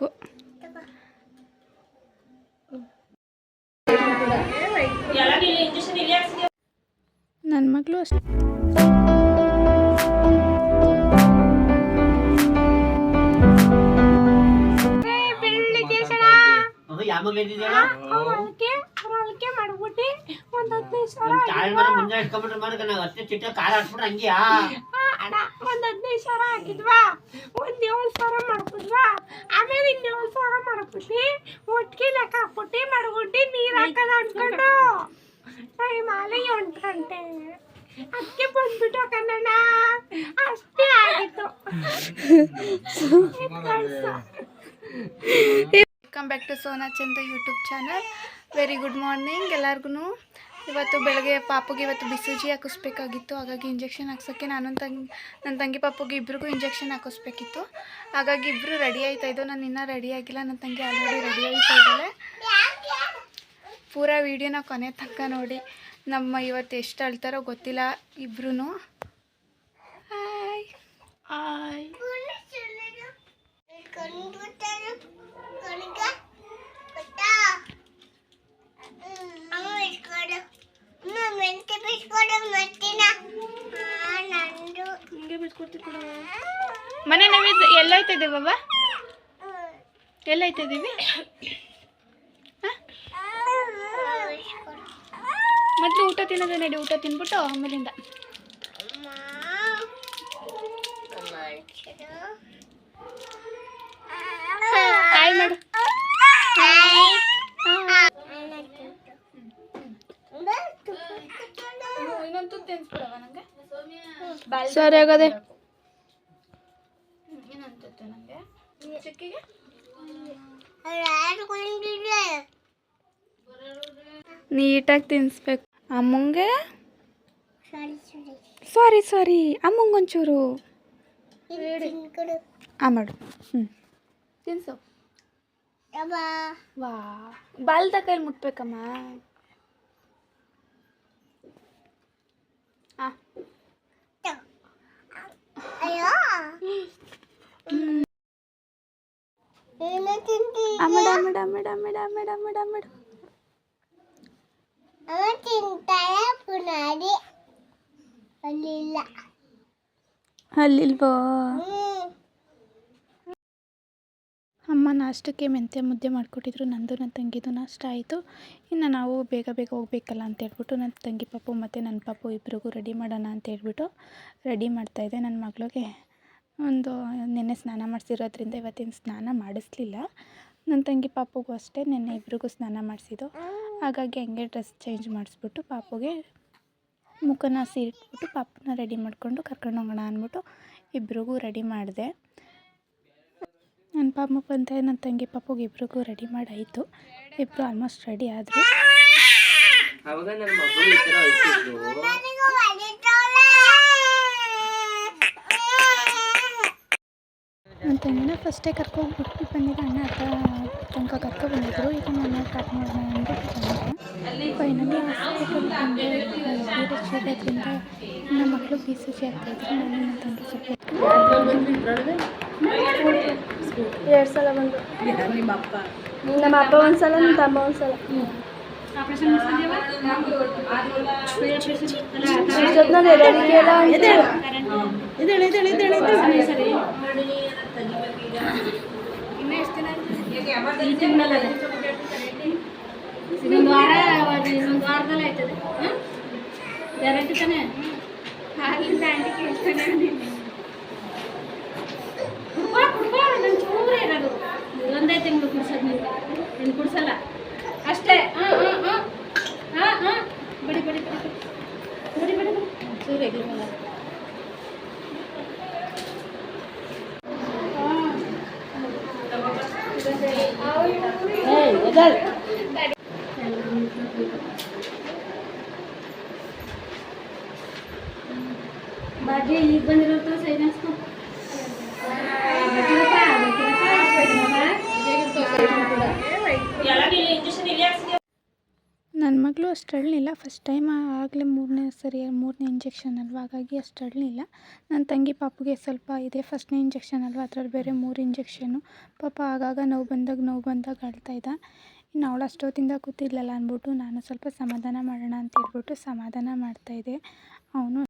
ಬೇಕು. ನನ್ನ ಮಗಳು ಅಷ್ಟೇ. ಮಾಡ್ಬಿಟ್ಟು ಒಂದ್ ಹದಿನೈದು ಸಾವಿರ ಒಂದ್ ಹದಿನೈದು ಸಾವಿರ ಹಾಕಿದ್ವಾ ಒಂದ್ ಏಳು ಸಾವಿರ ಮಾಡ್ಬಿಟ್ವಾ. ಸಾವಿರ ಮಾಡ್ಬಿಟ್ಟು ಒಟ್ಟಿಗೆ ಲೆಕ್ಕ ಹಾಕ್ಬಿಟ್ಟು ಮಾಡ್ಬಿಟ್ಟು ನೀರ್ ಹಾಕದ ಅನ್ಕೊಂಡು ಟೈಮ್ ಆಲೆ ಎಂಟು ಗಂಟೆ ಅದಕ್ಕೆ ಬಂದ್ಬಿಟ್ಟು ಕನ್ನಡ ಅಷ್ಟೇ ಆಗಿತ್ತು welcome back to Sona Chanda YouTube channel very good morning ಎಲ್ಲರಿಗೂ ಇವತ್ತು ಬೆಳಗ್ಗೆ ಪಾಪುಗೆ ಇವತ್ತು ಬಿಸಿಜಿ ಹಾಕಿಸ್ಬೇಕಾಗಿತ್ತು. ಹಾಗಾಗಿ ಇಂಜೆಕ್ಷನ್ ಹಾಕ್ಸೋಕ್ಕೆ ನಾನು ತಂಗಿ ನನ್ನ ತಂಗಿ ಪಾಪುಗೆ ಇಬ್ರಿಗೂ ಇಂಜೆಕ್ಷನ್ ಹಾಕಿಸ್ಬೇಕಿತ್ತು. ಹಾಗಾಗಿ ಇಬ್ಬರು ರೆಡಿ ಆಯ್ತಾ ಇದ್ದೋ ನಾನು ಇನ್ನೂ ರೆಡಿ ಆಗಿಲ್ಲ. ನನ್ನ ತಂಗಿ ಆಲ್ರೆಡಿ ರೆಡಿ ಆಯ್ತಾ ಇದ್ದಾಳೆ. ಪೂರಾ ವೀಡಿಯೋನ ಕೊನೆ ತನಕ ನೋಡಿ. ನಮ್ಮ ಇವತ್ತು ಎಷ್ಟು ಅಳ್ತಾರೋ ಗೊತ್ತಿಲ್ಲ ಇಬ್ರು ಹಾಯ್ ಹಾಯ್ ಹಿಂಗೆ ಬಿಟ್ಕೊಡ್ತಿ ಕೊಡು ಮನೆ ನಾವಿದ್ದು ಎಲ್ಲೈತಾ ಇದ್ದೀವಿ ಬಾಬಾ ಎಲ್ಲೈತಾ ಇದ್ದೀವಿ? ಮೊದಲು ಊಟ ತಿನ್ನೋದು ನಡಿ ಊಟ ತಿನ್ಬಿಟ್ಟು ಆಮೇಲಿಂದ. ಹಾಯ್ ಮಾಡು ಸರಿ ಆಗದೆ ಚಿಕ್ಕಿಗೆ ನೀಟಾಗಿ ತಿನ್ಸ್ಬೇಕು ಅಮ್ಮಂಗೆ ಸಾರಿ ಸಾರಿ ಅಮ್ಮಂಗೊಂಚೂರು ಆ ಮಾಡು ಹ್ಞೂ ತಿನ್ಸು ವಾ ಬಾಲ್ದ ಕೈಲಿ ಮುಟ್ಬೇಕಮ್ಮ ಅಮ್ಮಡ ಅಲ್ಲಿಲ್ವಾ? ಅಮ್ಮ ನಾಷ್ಟಕ್ಕೆ ಮೆಂತ್ಯ ಮುದ್ದೆ ಮಾಡಿಕೊಟ್ಟಿದ್ರು. ನಂದು ನನ್ನ ತಂಗಿದು ನಾಷ್ಟ ಆಯಿತು. ಇನ್ನು ನಾವು ಬೇಗ ಬೇಗ ಹೋಗ್ಬೇಕಲ್ಲ ಅಂತ ಹೇಳ್ಬಿಟ್ಟು ನನ್ನ ತಂಗಿ ಪಾಪು ಮತ್ತು ನನ್ನ ಪಾಪು ಇಬ್ಬರಿಗೂ ರೆಡಿ ಮಾಡೋಣ ಅಂತ ಹೇಳ್ಬಿಟ್ಟು ರೆಡಿ ಮಾಡ್ತಾಯಿದ್ದೆ ನನ್ನ ಮಗಳಿಗೆ. ಒಂದು ನೆನ್ನೆ ಸ್ನಾನ ಮಾಡಿಸಿರೋದ್ರಿಂದ ಇವತ್ತಿನ ಸ್ನಾನ ಮಾಡಿಸ್ಲಿಲ್ಲ. ನನ್ನ ತಂಗಿ ಪಾಪುಗೂ ಅಷ್ಟೇ ನೆನ್ನೆ ಇಬ್ರಿಗೂ ಸ್ನಾನ ಮಾಡಿಸಿದ್ದು. ಹಾಗಾಗಿ ಹಂಗೆ ಡ್ರೆಸ್ ಚೇಂಜ್ ಮಾಡಿಸ್ಬಿಟ್ಟು ಪಾಪುಗೆ ಮುಖನ ಸೀರಿಟ್ಬಿಟ್ಟು ಪಾಪನ ರೆಡಿ ಮಾಡಿಕೊಂಡು ಕರ್ಕೊಂಡು ಹೋಗೋಣ ಅಂದ್ಬಿಟ್ಟು ಇಬ್ರಿಗೂ ರೆಡಿ ಮಾಡಿದೆ. ನನ್ನ ಪಾಪ ಬಂತೆ ನನ್ನ ತಂಗಿ ಪಾಪುಗೆ ಇಬ್ರಿಗೂ ರೆಡಿ ಮಾಡಾಯಿತು. ಇಬ್ಬರು ಆಲ್ಮೋಸ್ಟ್ ರೆಡಿ ಆದರು. ನನ್ನ ತಂಗಿನ ಫಸ್ಟೇ ಕರ್ಕೊಂಡ್ಬಿಟ್ಟು ಬಂದಿದ್ದೆ ಅಣ್ಣ ಅಕ್ಕ ತನಕ ಕರ್ಕೊಬಂದಿದ್ರು ಈಗ ನಾನು ಕಟ್ ಮಾಡೋಣ ಅಂದ್ಬಿಟ್ಟು ಫೈನಲಿ ಹಾಸ್ಪಿಟಲ್ ಬಂದೆ. ಇರೋದ್ರಿಂದ ನಮ್ಮ ಮಕ್ಕಳು ಬಿ ಸಿ ಸಿ ಆಗ್ತಾಯಿದ್ರು ನಾನು ನನ್ನ ತಂಗಿ ಸ್ವಲ್ಪ ಎರಡು ಸಲ ಬಂದು. ನಮ್ಮ ಅಪ್ಪ. ಒಂದು ಸಲ ನಮ್ಮ ತಮ್ಮ ಒಂದು ಸಲ ವಾರ ಇನ್ನೊಂದು ವಾರದಲ್ಲಿ ಆಯ್ತದೆ ಗ್ಯಾರಂಟಿ ಕೇಳ್ತಾನೆ ನೀವು ಕುಡ್ಸಲ್ಲ બાજે બંધ રહેતો સૈનાસ્કોપ ನನ್ನ ಮಗಳು ಅಷ್ಟು ಅಳಲಿಲ್ಲ ಫಸ್ಟ್ ಟೈಮ್ ಆಗಲೇ ಮೂರನೇ ಸರಿ, ಮೂರನೇ ಇಂಜೆಕ್ಷನ್ ಅಲ್ವಾ? ಹಾಗಾಗಿ ಅಷ್ಟು ಅಳಲಿಲ್ಲ ನನ್ನ ತಂಗಿ ಪಾಪುಗೆ ಸ್ವಲ್ಪ ಇದೆ. ಫಸ್ಟ್ನೇ ಇಂಜೆಕ್ಷನ್ ಅಲ್ವಾ? ಅದ್ರಲ್ಲಿ ಬೇರೆ ಮೂರು ಇಂಜೆಕ್ಷನು ಪಾಪ ಆಗಾಗ ನೋವು ಬಂದಾಗ ನೋವು ಬಂದಾಗ ಅಳ್ತಾ ಇದ್ದ. ಇನ್ನು ಅವಳು ಅಷ್ಟೊತ್ತಿಂದ ಕೂತಿದ್ಲಲ್ಲ ಅಂದ್ಬಿಟ್ಟು ನಾನು ಸ್ವಲ್ಪ ಸಮಾಧಾನ ಮಾಡೋಣ ಅಂತ ಹೇಳ್ಬಿಟ್ಟು ಸಮಾಧಾನ ಮಾಡ್ತಾಯಿದ್ದೆ ಅವನು